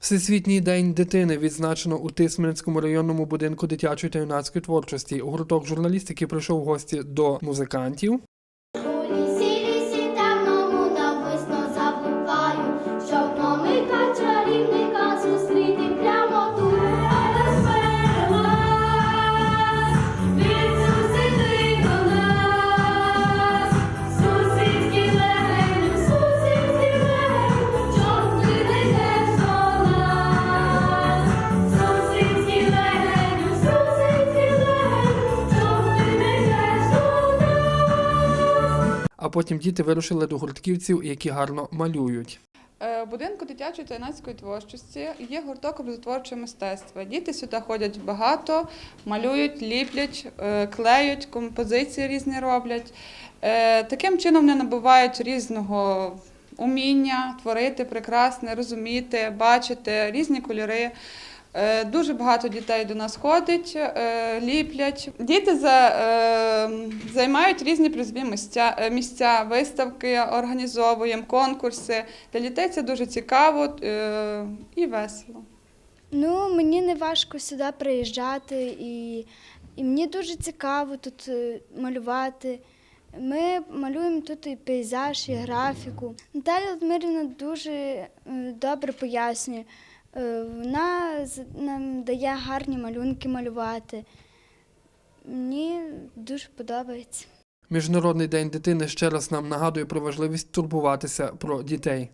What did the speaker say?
Всесвітній день дитини відзначено у Тисменецькому районному будинку дитячої та юнацької творчості. Гурток журналістики прийшов гості до музикантів. А потім діти вирушили до гуртківців, які гарно малюють. Е, будинку дитячої та юнацької творчості є гурток образотворчого мистецтва. Діти сюди ходять багато, малюють, ліплять, е, клеють, композиції різні роблять. Е, Таким чином вони набувають різного уміння творити прекрасне, розуміти, бачити різні кольори. Е, Дуже багато дітей до нас ходить, е, ліплять. Діти е, займають різні призові місця, місця, виставки організовуємо, конкурси. Для дітей це дуже цікаво і весело. Ну, мені не важко сюди приїжджати, і, і мені дуже цікаво тут малювати. Ми малюємо тут і пейзаж, і графіку. Наталя Дмитрівна дуже добре пояснює. Е, Вона нам дає гарні малюнки малювати. Мені дуже подобається. Міжнародний день дитини ще раз нам нагадує про важливість турбуватися про дітей.